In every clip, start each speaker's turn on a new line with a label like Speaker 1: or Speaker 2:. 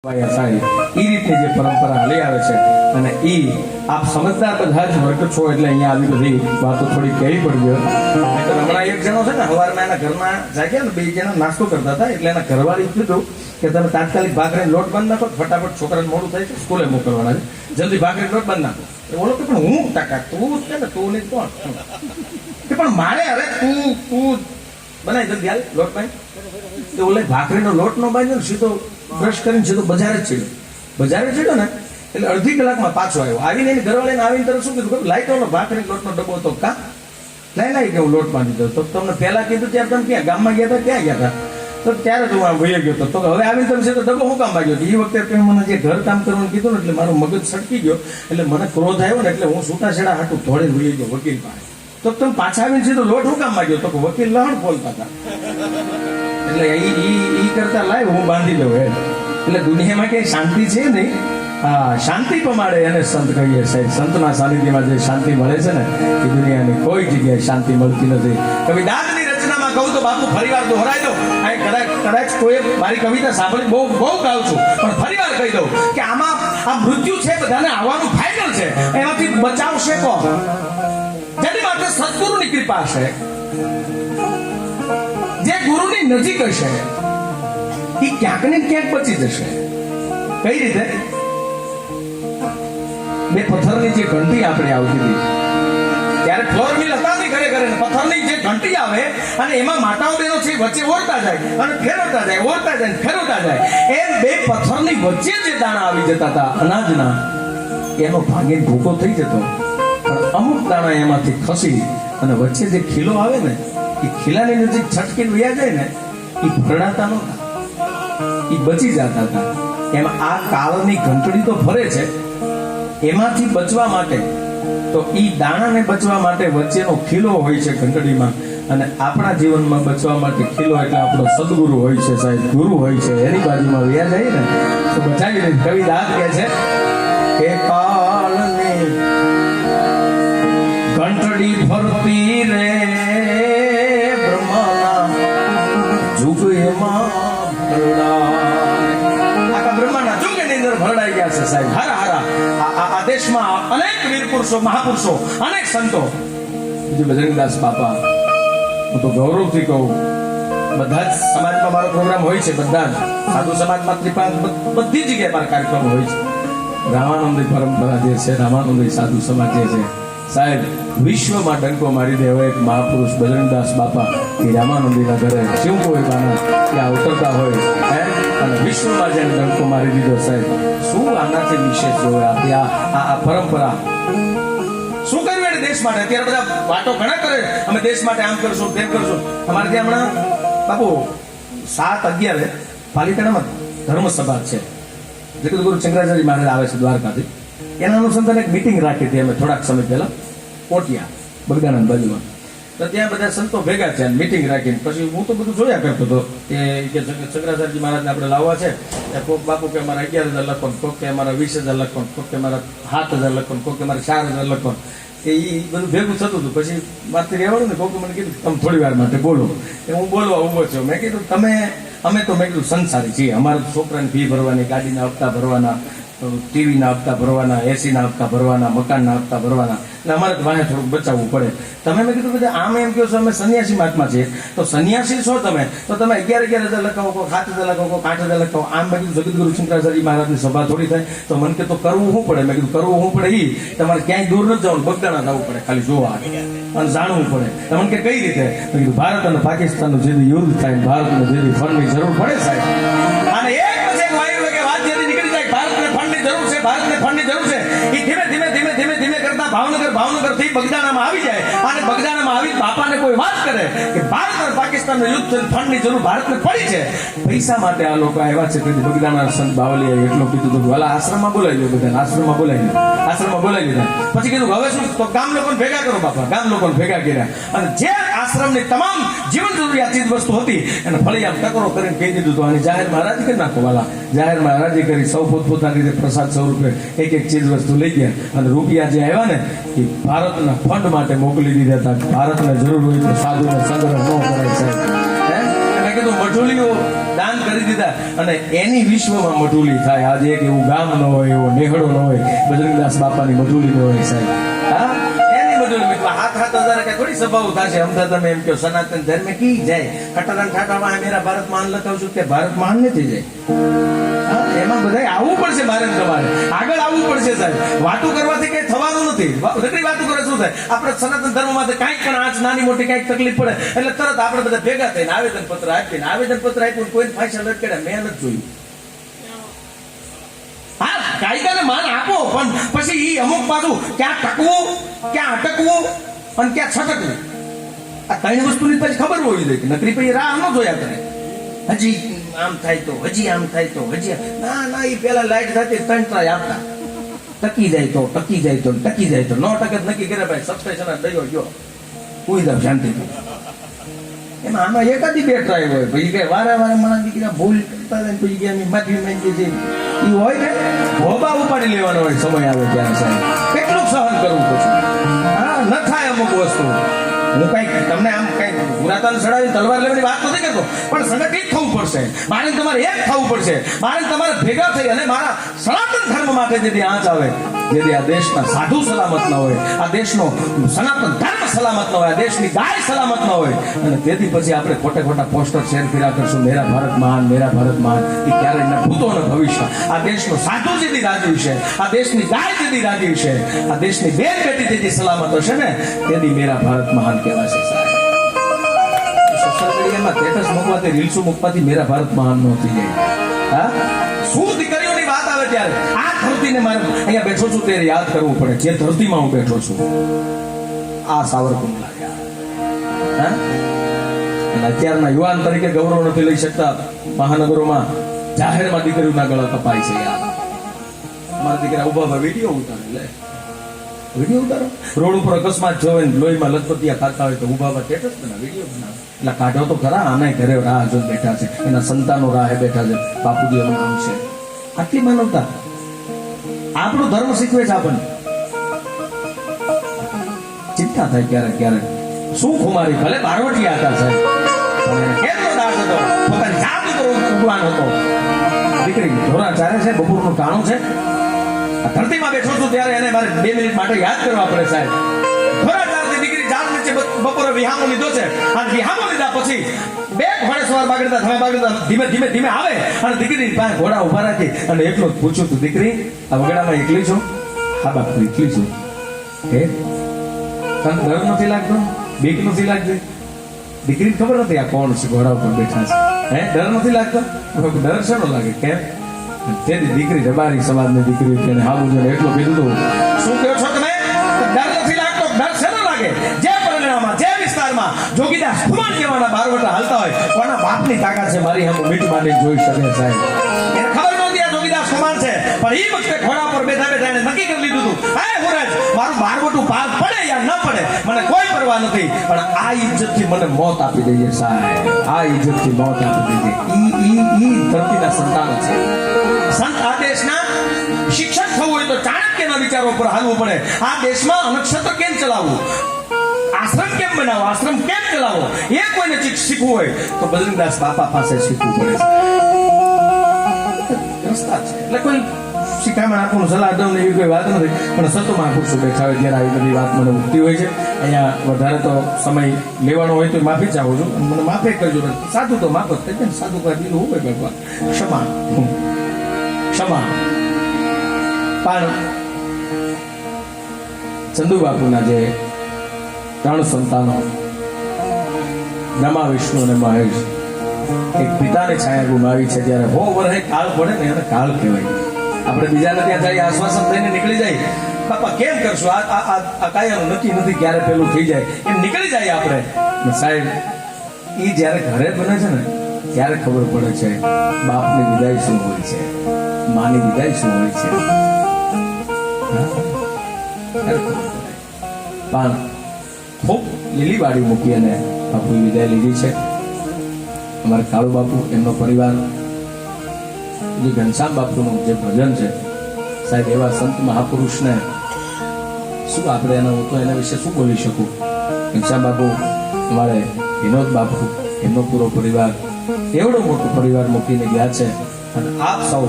Speaker 1: એ રીતે જે પરંપરા હાલી આવે છે. અને એ આપ સમજદાર બધા જ વર્ગ છો એટલે અહીંયા આવી બધી વાતો થોડી કહેવી પડી નહીંતર હમણાં એક જણો છે ને સવારમાં એના ઘરમાં જાગ્યા ને, બે જણા નાસ્તો કરતા હતા, એટલે એના ઘરવાળી કીધું કે તમે તાત્કાલિક ભાખરીનો લોટ બંધ નાખો ફટાફટ છોકરાને મોડું થાય છે, સ્કૂલે મોકલવાના છે. જલ્દી ભાખરી લોટ બંધ નાખો. એ બોલો કે પણ હું ટકા, તું છે ને, તું નહીં કોણ? કે પણ મારે હવે તું તું બનાવી જલ્દી હાલ લોટ બાંધ. તો ઓલે ભાખરીનો લોટ નો બાંધ્યો ને, સીધો બ્રશ કરીને સીધો બજારે જ ચડ્યો. બજારે ચડ્યો ને, એટલે અડધી કલાકમાં પાછો આવ્યો. આવીને એની ઘરવાળીને આવીને તરફ શું કીધું? લાઈટોનો ભાખરી લોટનો ડબ્બો હતો. કા? લઈ લાઈ કે હું લોટ તો તમને પહેલા કીધું ત્યારે તમે ક્યાં, ગામમાં ગયા હતા, ક્યાં ગયા હતા? તો ત્યારે તો હું વહી ગયો તો હવે આવી તમે સીધો ડબ્બો હું કામ ભાગ્યો એ વખતે તમે મને જે ઘર કામ કરવાનું કીધું ને, એટલે મારું મગજ સટકી ગયો. એટલે મને ક્રોધ આવ્યો ને, એટલે હું છૂટાછેડા હાટું ધોળે વહી ગયો વકીલ પાસે. તો તમે પાછા આવીને સીધો લોટ હું કામ માગ્યો તો વકીલ લહણ બોલતા હતા. એટલે એ ઈ કરતા લાય, હું બાંધી લઉં એમ. એટલે દુનિયામાં ક્યાંય શાંતિ છે નહીં. હા, શાંતિ પમાડે એને સંત કહીએ સાહેબ. સંતના સાનિધ્યમાં જે શાંતિ મળે છે ને, એ દુનિયાની કોઈ જગ્યાએ શાંતિ મળતી નથી. કવિ દાદની રચનામાં કહું તો બાપુ ફરીવાર દોહરાઈ દઉં. આ કદાચ કદાચ કોઈ મારી કવિતા સાંભળી બહુ બહુ ગાઉં છું. પણ ફરીવાર કહી દઉં કે આમાં આ મૃત્યુ છે બધાને, આવવાનું ફાઇનલ છે. એમાંથી બચાવશે કોણ? જેની માટે સદગુરુની કૃપા છે. જે ગુરુની નજીક હશે એ ક્યાંક ને ક્યાંક બચી જશે. કઈ રીતે? બે પથ્થરની જે ઘંટી આપણે આવતી હતી, ત્યારે ફ્લોર મિલ હતા ઘરે પથ્થરની જે ઘંટી આવે, અને એમાં માટાઓ બેનો છે વચ્ચે ઓરતા જાય, અને ફેરવતા જાય, ઓરતા જાય ફેરવતા જાય. એમ બે પથ્થરની વચ્ચે જે દાણા આવી જતા હતા, અનાજના, એનો ભાગે ભૂકો થઈ જતો. પણ અમુક દાણા એમાંથી ખસી અને વચ્ચે જે ખીલો આવે ને એ ખીલાની નજીક છટકીને વ્યા જાય ને, એ ભરડાતા નહોતા. એ બચી જતા હતા. એમાં આ કાળની ઘંટડી તો ફરે છે. એમાંથી બચવા માટે, તો એ દાણાને બચવા માટે વચ્ચેનો ખીલો હોય છે ઘંટડીમાં. અને આપણા જીવનમાં બચવા માટે ખીલો એટલે આપણો સદગુરુ હોય છે સાહેબ. ગુરુ હોય છે. એની બાજુમાં વ્યા જાય ને, તો બચાવી દે કવિ દાદ કહે છે કે કાળની ઘંટડી ફરતી રે. દેશમાં અનેક વીર પુરુષો, મહાપુરુષો, અનેક સંતો. જે બજરંગદાસ બાપા, હું તો ગૌરવથી કહું, બધા જ સમાજમાં મારો પ્રોગ્રામ હોય છે, બધા જ. સાધુ સમાજમાં ત્રિપાલ, બધી જગ્યાએ મારા કાર્યક્રમ હોય છે. રામાનંદી પરંપરા જે છે, રામાનંદી સાધુ સમાજ જે છે, સાહેબ, વિશ્વમાં ડંકો મારી દે એક મહાપુરુષ બજરંગદાસ બાપા એ રામાનંદીના ઘરે શિવ કોઈ બાના ત્યાં ઉતરતા હોય. અને જેને મારી દીધો સાહેબ? શું આનાથી વિશેષ જોવે આપણી આ આ- પરંપરા? શું કર્યું એને દેશ માટે? અત્યારે બધા વાતો ઘણા કરે અમે દેશ માટે આમ કરશું, તેમ કરશું. અમારે ત્યાં હમણાં, બાપુ, સાત અગિયારે પાલિતાણામાં ધર્મસભા છે. જગતગુરુ શંકરાચાર્ય મહારાજ આવે છે દ્વારકાથી. એના અનુસંધાને એક મિટિંગ રાખી હતી અમે થોડાક સમય પહેલા. કોટિયા બગદાનંદ બાજુમાં. તો ત્યાં બધા સંતો ભેગા છે મિટિંગ રાખીને. પછી હું તો બધું જોયા કરતો હતો કે શંકરાચાર્યજી મહારાજને આપણે લાવવા છે. કોક બાપુ કે અમારા અગિયાર હજાર લખો કોક કે અમારા વીસ હજાર લખો કોક કે અમારા સાત હજાર લખો કોક કે અમારા ચાર હજાર લખો કે એ બધું ભેગું થતું હતું. પછી વાત રહેવાનું ને કોકે મને કીધું તમે થોડી વાર માટે બોલો. એ હું બોલવા ઊભો છું મેં કીધું, તમે, અમે તો મેં કીધું સંસારી છીએ. અમારે છોકરાની ફી ભરવાની, ગાડીના હપ્તા ભરવાના ટીવીના હપ્તા ભરવાના એસીના હપ્તા ભરવાના મકાનના હપ્તા ભરવાના. અને અમારે તો થોડુંક બચાવવું પડે. તમે મેં કીધું કે આમ એમ કહો છો, અમે સન્યાસી મહાત્મા છીએ. તો સન્યાસી છો તમે, તો તમે અગિયાર અગિયાર હજાર લખાવો, કોઈ સાત હજાર લખાવો આઠ હજાર લખાવો. આમ મેં કીધું જગતગુરુ શંકરાચાર્ય મહારાજની સભા થોડી થાય. તો મને કે તો કરવું શું પડે? મેં કીધું, કરવું શું પડે એ તમારે ક્યાંય દૂર ન જવાનું, બગદાણા જવું પડે, ખાલી જોવા અને જાણવું પડે. તમને કે કઈ રીતે? કીધું, ભારત અને પાકિસ્તાનનું જે દી યુદ્ધ થાય, ભારતને જે ફંડની જરૂર પડે સાહેબ અને એક પછી એક વાયુ વેગે વાત જેથી નીકળી જાય ભારતને ફંડની જરૂર છે ભારતને ફંડની જરૂર ભાવનગર ભાવનગરથી બગદાણામાં આવી જાય. અને બગદાણામાં આવી બાપાને કોઈ વાત કરે કે ભારત અને પાકિસ્તાનનું યુદ્ધ ફંડની જરૂર ભારતને પડી છે. પૈસા માટે આ લોકો આવ્યા છે. તેથી બગદાણા સંત બાવલીએ એટલું કીધું હતું વાલા, આશ્રમમાં બોલાવી લો બધાને, આશ્રમમાં બોલાવી લો આશ્રમમાં બોલાવી લીધા પછી કીધું હવે શું? તો ગામ લોકોને ભેગા કરો બાપા ગામ લોકોને ભેગા કર્યા. અને જે આશ્રમની તમામ જીવન જરૂરિયાત ચીજ વસ્તુ હતી, એને આમ ટકરો કરીને કહી દીધું હતું, આની જાહેરમાં મહારાજ કરી નાખો, વાલા. જાહેરમાં રાજી કરી, સૌ પોતપોતાની રીતે પ્રસાદ સ્વરૂપે એક એક ચીજ વસ્તુ લઈ ગયા. અને રૂપિયા જે આવ્યા ને એ ભારતના ફંડ માટે મોકલી દીધા હતા. ભારતને જરૂર હોય તો સાધુને સંગ્રહ ન કરે સાહેબ. મેં કીધું સભાઓ થશે. અમદાવાદ એમ કહો, સનાતન ધર્મ કી જાય? કટારાન ઠાઠામાં મેરા ભારત મહાન લખાવ કે ભારતમાં નથી જાય? એમાં બધા આવવું પડશે ભારત તમારે. આગળ આવવું પડશે સાહેબ. વાતો કરવાથી કઈ થવાનું નથી. નકરી વાતો કરે શું થાય આપણે સનાતન ધર્મમાં કાંઈક પણ આંચ નાની મોટી કાંઈક તકલીફ પડે, એટલે તરત આપણે બધા ભેગા થઈને આવેદન પત્ર આપીને આવેદન પત્ર આપ્યું કોઈ ફાંસા લટકેડા મેં નથી જોયું. હા, કાયદાને માન આપો, પણ પછી એ અમુક પાછું ક્યાં ટકવું, ક્યાં અટકવું અને ક્યાં છટકવું. આ ત્રણ વસ્તુની પછી ખબર હોવી જોઈએ નકરી પછી રાહ ન જોયા કરે. હજી આમ થાય તો હજી આમ થાય તો હજી ના ના એ પેલા લાઈટ થતી ત્રણ ટ્રાય આપતા. ટકી જાય તો, ટકી જાય તો, ટકી જાય તો. નો ટકે નક્કી કરે ભાઈ સબસ્ટેશન દયો, ગયો. કોઈ જાવ શાંતિ એમાં આમાં એકાદી બે ટ્રાય હોય. પછી કઈ વારે વારે મારા દીકરા ભૂલ કરતા જાય પછી ગયા અમે માંગી છે. એ હોય ને ભોબા ઉપાડી લેવાનો હોય, સમય આવે ત્યારે કેટલું સહન કરવું પછી હા, ન થાય અમુક વસ્તુ. હું તમને આમ કઈ પુરાતન ચડાવી તલવાર લેવાની વાત નથી કરતો, પણ સંગઠિત થવું પડશે. મારે તમારે એક થવું પડશે. મારે તમારે ભેગા થઈ અને મારા સનાતન ધર્મ માટે જેથી આંચ આવે જેથી આ દેશના સાધુ સલામત ન હોય, આ દેશનો સનાતન ધર્મ સલામત ન હોય દેશની ગાય સલામત ન હોય. અને તેથી પછી આપણે ખોટે ખોટા પોસ્ટર શેર કર્યા કરશું, મેરા ભારત મહાન, મેરા ભારત મહાન. એ ક્યારેય ન ભૂતો ન ભવિષ્ય. આ દેશનો સાધુ જેથી રાજી છે, આ દેશની ગાય જેથી રાજી છે, આ દેશની બેન બેટી જેથી સલામત હશે ને તેથી મેરા ભારત મહાન કહેવાશે સોશિયલ મીડિયામાં સ્ટેટસ મૂકવાથી રીલ્સો મૂકવાથી મેરા ભારત મહાન નો થઈ જાય. હા? શું દીકરીઓની ત્યારે આ ધરતીને મારે અહીંયા બેઠો છું ત્યારે યાદ કરવું પડે જે ધરતીમાં હું બેઠો છું. આ સાવરકુંડલા. હા? અત્યારના યુવાન તરીકે ગૌરવ નથી લઈ શકતા મહાનગરોમાં જાહેરમાં દીકરીઓના ગળા કપાય છે યાર. મારા દીકરા ઊભા ઊભા વીડિયો ઉતારે, લે. વીડિયો ઉતારો. રોડ ઉપર અકસ્માત જોવે ને લોહીમાં લથપતિયા ખાતા હોય તો ઊભા ઊભા સ્ટેટસ બનાવે, વીડિયો બનાવે. એટલે કાઢો તો ખરા આને ઘરે રાહ જો બેઠા છે. એના સંતાનો રાહે બેઠા છે. બાપુજી નામ છે. આટલી માનવતા? આપણો ધર્મ શીખવે છે આપણને. ચિંતા થાય ક્યારેક ક્યારેક. શું ખુમારી ભલે બારવટી હતા છે કેટલો દાસ હતો? પોતાની જાત હતો. દીકરી ધોરા ચારે છે, બપોરનું ટાણું છે. ધરતીમાં બેઠો છું ત્યારે એને મારે બે મિનિટ માટે યાદ કરવા પડે સાહેબ. દીકરી બ- બપોરે વિહામો લીધો છે. અને વિહામો લીધા પછી બે ઘોડે બાગડતા થવા બાગડતા, ધીમે ધીમે ધીમે આવે અને દીકરીની પાસે ઘોડા ઊભા રાખી. અને એકલો જ પૂછ્યું તું દીકરી, આ વગડામાં એકલી છું? હા બાપુ, એકલી છું. હે? તને ડર નથી લાગતો? બીક નથી લાગતી? દીકરીને ખબર નથી આ કોણ છે, ઘોડા ઉપર બેઠા છે. હે? ડર નથી લાગતો? ડર શેનો લાગે, કેમ? તેથી દીકરી રબારી સમાજની દીકરી તેને હાવું જોઈને એટલું કીધું શું કહો વિસ્તારમાં જોગીદાસ ખુમાણ જેવાના બારવટા હાલતા હોય. કોના બાપની તાકાત છે? મારી હમ મીટ માંડી જોઈ શકે સાહેબ. ખબર નહોતી આ જોગીદાર સમાન છે. પણ એ વખતે ઘોડા પર બેઠા બેઠા એને નક્કી કરી લીધું હતું. હે હુરાજ, મારું બારવટું પાર પડે યા ન પડે? મને કોઈ પરવા નથી. પણ આ ઇજ્જતથી મને મોત આપી દઈએ સાહેબ. આ ઇજ્જતથી મોત આપી દઈએ. ઈ ઈ ઈ ધરતીના સંતાન છે. સંત આ દેશના શિક્ષક થવું હોય તો ચાણક્યના વિચારો પર હાલવું પડે. આ દેશમાં અનક્ષત્ર કેમ ચલાવવું? આશ્રમ કેમ બનાવો? આશ્રમ કેમ ચલાવો? એ કોઈને શીખ- શીખવું હોય, તો બજરંગદાસ બાપા પાસે શીખવું પડે છે. એટલે કોઈ શિખામણ આપવાનું સલાહ દઉં એવી કોઈ વાત નથી, પણ સતો છું બેઠા હોય જ્યારે આવી બધી વાત મને મુક્તિ હોય છે? અહીંયા વધારે તો સમય લેવાનો હોય તો માફી ચાહું છું મને માફે કરજો સાધુ તો માફ જ ને, સાધુ કોઈ દિલ હોય ભગવાન. ક્ષમા. ક્ષમા. પણ ચંદુ બાપુના જે ત્રણ સંતાનો. બ્રહ્મા, વિષ્ણુ અને મહેશ. એક પિતાને છાયા ગુમાવી છે જ્યારે હો વરહે કાળ પડે ને એને કાળ કહેવાય. આપણે બીજાને ત્યાં જઈએ, આશ્વાસન થઈને નીકળી જાય બાપા, કેમ કરશું? આ આ આ- કાયાનું નક્કી નથી ક્યારે પેલું થઈ જાય. એમ નીકળી જાય આપણે. સાહેબ એ જ્યારે ઘરે બને છે ને, ત્યારે ખબર પડે છે, બાપની વિદાય શું હોય છે? માની વિદાય શું હોય છે. પણ ખૂબ લીલી વાડી મૂકી અને બાપુએ વિદાય લીધી છે. અમારા કાળુ બાપુ, એમનો પરિવાર જે ઘનશ્યામ બાપુનું જે ભજન છે, સાહેબ, એવા સંત મહાપુરુષને શું આપણે એના હું તો એના વિશે શું બોલી શકું? ઘનશ્યામ બાપુ, અમારે વિનોદ બાપુ, એમનો પૂરો પરિવાર, એવડો મોટો પરિવાર મૂકીને ગયા છે. અને આપ સૌ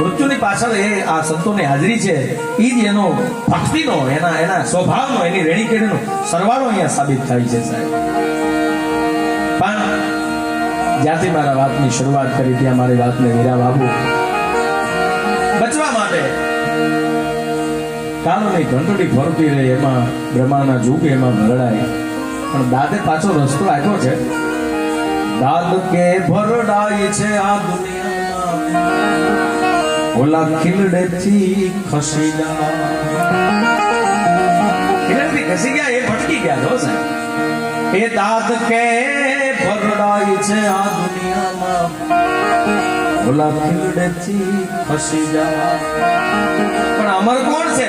Speaker 1: મૃત્યુની પાછળ એ આ સંતોની હાજરી છે. એ જ એનો ભક્તિનો, એના એના સ્વભાવનો, એની રેણીકેણીનો સરવાળો અહીંયા સાબિત થાય છે સાહેબ. પણ જ્યાંથી મારા વાતની શરૂઆત કરી, ત્યાં મારી વાતને વીરા બાબુ બચવા માટે કાલોની ઘંટડી ફરતી રહે, એમાં બ્રહ્માના જુગ એમાં ભરડાય. પણ દાદે પાછો રસ્તો આપ્યો છે. દાદ કે ભરડાય છે આ દુનિયામાં? ઓલા ખીલડેથી ખસી જા. ખીલડેથી ખસી ગયા? એ ભટકી ગયા છો સાહેબ. એ દાદ કે ભરડાય છે આ દુનિયામાં. ઓલા ખીલડેથી ખસી જા. પણ અમર કોણ છે?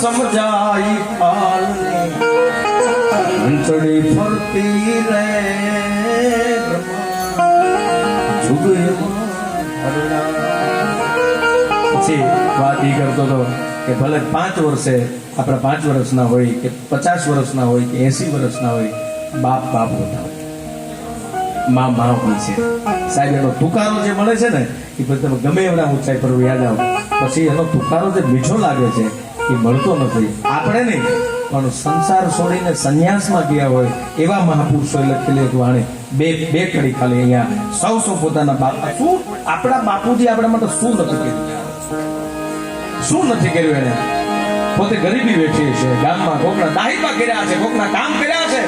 Speaker 1: સમજાય પાલને ફરતી પછી વાત ઈ કરતો હતો કે ભલે પાંચ વર્ષે, આપણા પાંચ વર્ષના હોય કે પચાસ વર્ષના હોય કે એસી વર્ષના હોય, બાપ બાપ હોતા. હોય મા મા હોય છે. સાહેબ, એનો તુકારો જે મળે છે ને, એ પછી તમે ગમે એવડા ઊંચાઈ પર યાદ આવો. પછી એનો તુકારો જે મીઠો લાગે છે એ મળતો નથી. આપણે નહીં, પણ સંસાર છોડીને સંન્યાસમાં ગયા હોય એવા મહાપુરુષોએ લખેલી એક વાણી, બે બે કડી ખાલી અહીંયા. સૌ સૌ પોતાના બાપા શું? આપણા બાપુજી આપણા માટે શું નથી કર્યું? શું નથી કર્યું એને? પોતે ગરીબી વેઠી છે, ગામમાં કોકના દાહીમાં કર્યા છે, કોકના કામ કર્યા છે.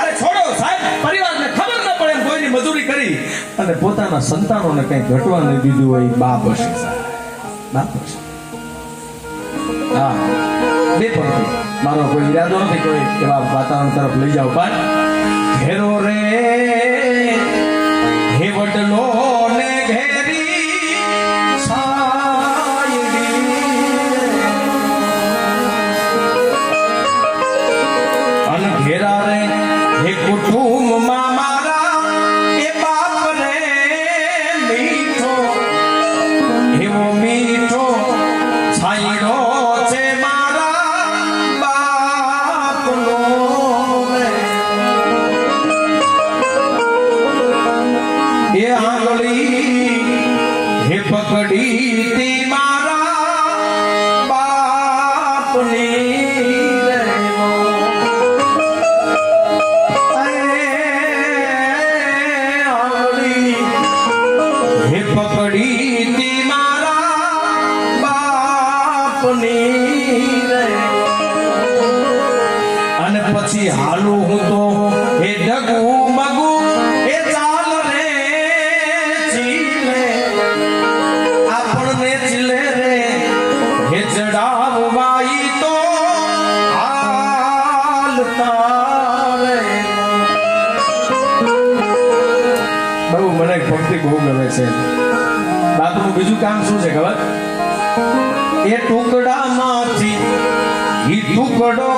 Speaker 1: અરે છોડો સાહેબ, પરિવારને ખબર ન પડે કોઈની મજૂરી કરી. અને પોતાના સંતાનોને કઈ ઘટવા નહીં દીધું હોય બાપ હશે બાપ હશે. હા. બે પંક્તિ મારો કોઈ ઈરાદો નથી, કોઈ એવા વાતાવરણ તરફ લઈ જાવ પણ ઘેરો રે પછી હાલું હું તો એ ડગું મગું, એ ચાલ રે, ચીલે આપણને ચીલે રે, હે ચડાવવાઈ તો હાલતા રે બહુ મને ભક્તિ બહુ ગમે છે. બાપનું બીજું કામ શું છે ખબર? એ ટુકડામાંથી, ઈ ટુકડો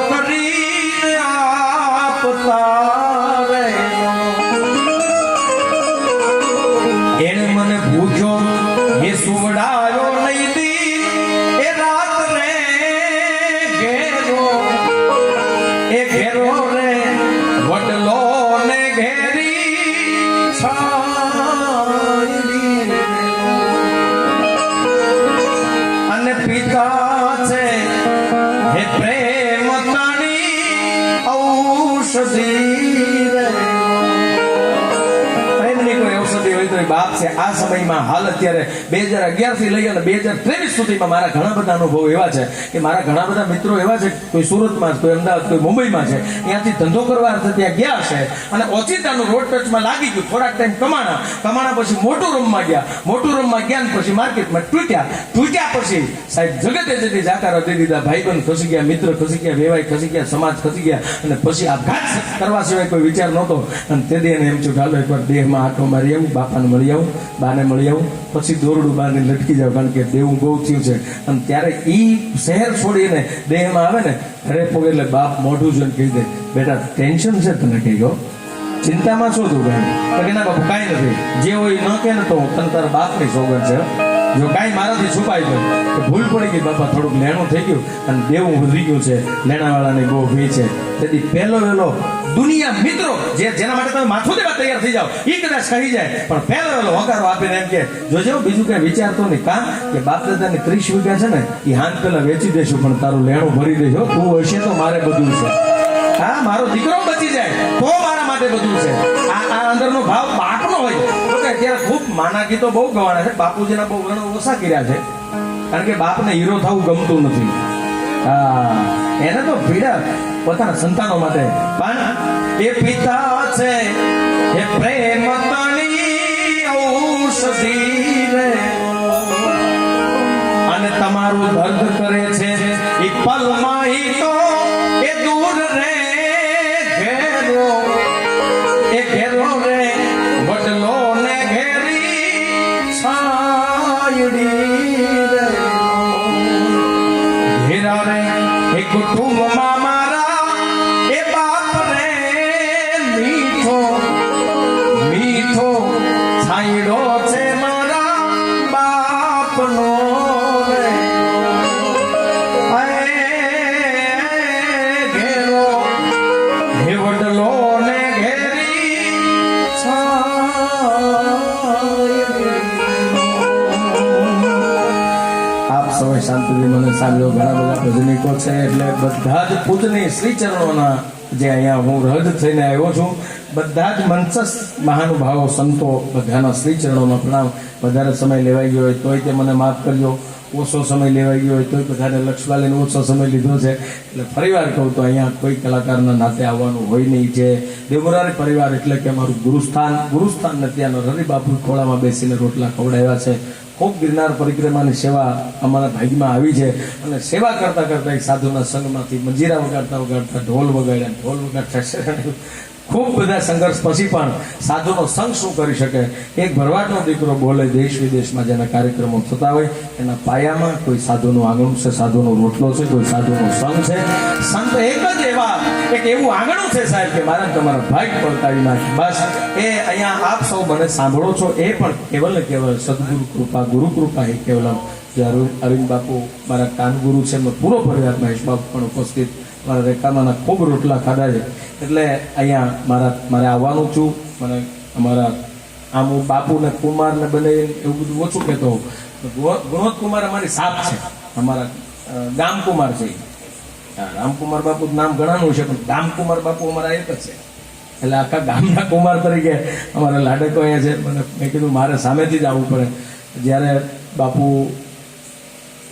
Speaker 1: અત્યારે બે હજાર અગિયારથી લઈ અને બે હજાર ત્રેવીસ સુધીમાં મારા ઘણા બધા અનુભવ એવા છે કે મારા ઘણા બધા મિત્રો એવા છે, કોઈ સુરતમાં કોઈ અમદાવાદ, કોઈ મુંબઈમાં છે, ત્યાંથી ધંધો કરવા અર્થે ત્યાં ગયા છે અને ઓચિતાનું રોડ ટચમાં લાગી ગયું, થોડાક ટાઈમ કમાણા કમાણા પછી મોટું રૂમમાં ગયા, મોટું રૂમમાં ગયા પછી માર્કેટમાં તૂટ્યા તૂટ્યા પછી સાહેબ જગતે જતી જાકારો દે દીધા, ભાઈબંધ ખસી ગયા, મિત્ર ખસી ગયા વેવાય ખસી ગયા, સમાજ ખસી ગયા અને પછી આપઘાત કરવા સિવાય કોઈ વિચાર નહોતો. અને તે દે એમ છું ચાલો એકવાર દેહમાં આટો મારી આવું, બાપાને મળી આવું, બાને મળી આવું. પછી દોરડું બાને લટકી જાવ, કારણ કે દેવું બહુ થયું છે. અને ત્યારે ઈ શહેર છોડીને દેહમાં આવે ને, ઘરે પોગે એટલે બાપ મોઢું જોઈને કહી દે, બેટા ટેન્શન છે તને કહી ગયો ચિંતામાં શું તું ભાઈ? તો કે, ના બાપુ, કાંઈ નથી. જે હોય ન કે ને તો તને તારા બાપની સોગંદ છે જો કાંઈ મારાથી છુપાઈ ગયું, તો ભૂલ પડી ગઈ બાપા, થોડુંક લેણું થઈ ગયું, અને દેવું વધી ગયું છે. લેણાવાળાની બહુ ભી છે. તેથી પહેલો વહેલો દુનિયા મિત્રો, જે જેના માટે તમે માથું દેવા તૈયાર થઈ જાઓ, એ કદાચ કહી જાય. પણ વહેલો વગારો આપીને એમ કે જોજો બીજું કઈ વિચારતો નહીં કામ કે બાપ દાદાની ત્રીસ વીઘા છે ને, એ હાથ પેલા વેચી દેશું, પણ તારું લેણું ભરી દેજો. તું હશે તો મારે બધું છે. હા, મારો દીકરો બચી જાય, તો મારા માટે બધું છે. આ આ અંદરનો ભાવ પાકનો હોય. તો કે અત્યારે ખૂબ માના ગીતો બહુ ગવાના છે. બાપુજીના બહુ ઘણો ઓછા કર્યા છે. કારણ કે બાપને હીરો થવું ગમતું નથી. હા. એને તો પીડા પોતાના સંતાનો માટે. પણ એ પિતા છે એ પ્રેમ તણી ઔષધી. સાંભળ્યો ઘણા બધા ભજનિકો છે, એટલે બધા જ પૂજની શ્રી ચરણોના જે અહીંયા હું રદ થઈને આવ્યો છું. બધા જ મંચસ્થ મહાનુભાવો, સંતો બધાના શ્રી ચરણોમાં પ્રણામ. વધારે સમય લેવાઈ ગયો હોય તોય તે મને માફ કરજો. ઓછો સમય લેવાઈ ગયો હોય તોય બધાને લક્ષવાલીને ઓછો સમય લીધો છે. એટલે ફરીવાર કહું તો અહીંયા કોઈ કલાકારના નાતે આવવાનું હોય નહીં. જે દેવરારી પરિવાર એટલે કે અમારું ગુરુસ્થાન ગુરુસ્થાન ને આનો રવિ બાપુ ખોળામાં બેસીને રોટલા ખવડાવ્યા છે. ખૂબ ગિરનાર પરિક્રમાની સેવા અમારા ભાગમાં આવી છે અને સેવા કરતા કરતા એક સાધુના સંઘમાંથી મંજીરા વગાડતા વગાડતા ઢોલ વગાડ્યા, ઢોલ વગાડતા ખૂબ બધા સંઘર્ષ પછી પણ સાધુનો સંઘ શું કરી શકે? એક ભરવાડનો દીકરો બોલે, દેશ વિદેશમાં જેના કાર્યક્રમો થતા હોય, એના પાયામાં કોઈ સાધુનું આંગણું છે, સાધુનો રોટલો છે, કોઈ સાધુનો સંઘ છે. સંત એક જ એવા એક એવું આંગણું છે સાહેબ કે મારા તમારા ભાઈ પલટાવી નાખે બસ, એ અહીંયા આપ સૌ મને સાંભળો છો, એ પણ કેવલ ને કેવલ સદગુરુ કૃપા, ગુરુ કૃપા હે કેવલમ. જે અરવિંદ અરવિંદ બાપુ મારા કાનગુરુ છે એમનો પૂરો પરિવાર મહેશ બાપુ પણ ઉપસ્થિત. મારા રેખામાના ખૂબ રોટલા ખાધા છે. એટલે અહીંયા મારા, મારે આવવાનું છું. મને અમારા આમ હું બાપુ ને કુમાર ને બને એવું બધું ઓછું કહેતો હોઉં. ગુણ- કુમાર અમારી સાપ છે. અમારા ગામ કુમાર છે. રામકુમાર બાપુ નામ ઘણાનું છે, પણ રામકુમાર બાપુ અમારા એક જ છે. એટલે આખા ગામના કુમાર તરીકે અમારા લાડકો અહીંયા છે. મને મેં કીધું મારે સામેથી જ આવવું પડે. જ્યારે બાપુ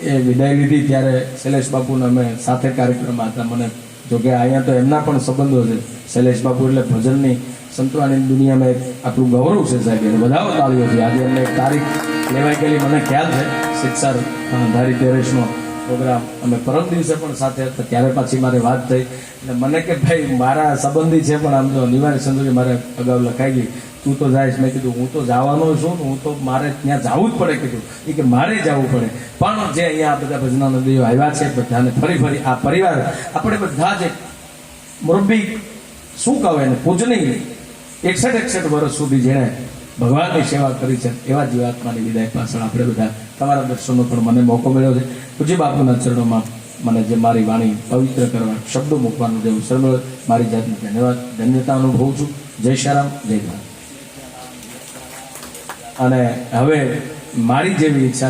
Speaker 1: એ વિદાય લીધી, ત્યારે શૈલેષ બાપુને અમે સાથે કાર્યક્રમમાં હતા. મને જોકે અહીંયા તો એમના પણ સંબંધો છે. શૈલેષ બાપુ એટલે ભજનની સંતવાણી દુનિયામાં એક આપણું ગૌરવ છે સાહેબ. એને વધારો તાળીઓ છે આજે એમને એક તારીખ લેવાઈ ગયેલી. મને ખ્યાલ છે. શિક્ષર અને ધારી તેરેસનો પ્રોગ્રામ. અમે પરમ દિવસે પણ સાથે હતા, ત્યારે પાછી મારે વાત થઈ. એટલે મને કે, ભાઈ, મારા સંબંધી છે પણ આમ તો નિવારી સંજોગે મારે અગાઉ લખાઈ ગઈ. તું તો જાય મેં કીધું, હું તો જવાનો છું હું તો મારે ત્યાં જવું જ પડે. કીધું, એ કે મારે જવું પડે. પણ જે અહીંયા આ બધા ભજના નદીઓ આવ્યા છે, બધાને ફરી ફરી આ પરિવાર, આપણે બધા જ મુરબ્બી શું કહેવાય એને પૂજનીય એકસઠ એકસઠ વર્ષ સુધી જેણે ભગવાનની સેવા કરી છે, એવા જીવાત્માની વિદાય પાછળ આપણે બધા તમારા દર્શનનો પણ મને મોકો મળ્યો છે. પૂજ્ય બાપુના ચરણોમાં મને જે મારી વાણી પવિત્ર કરવા શબ્દો મૂકવાનું જે અવસર મળ્યો મારી જાતને ધન્યવાદ, ધન્યતા અનુભવું છું. જય શ્યારામ, જય ભારત. અને હવે મારી જેવી ઈચ્છા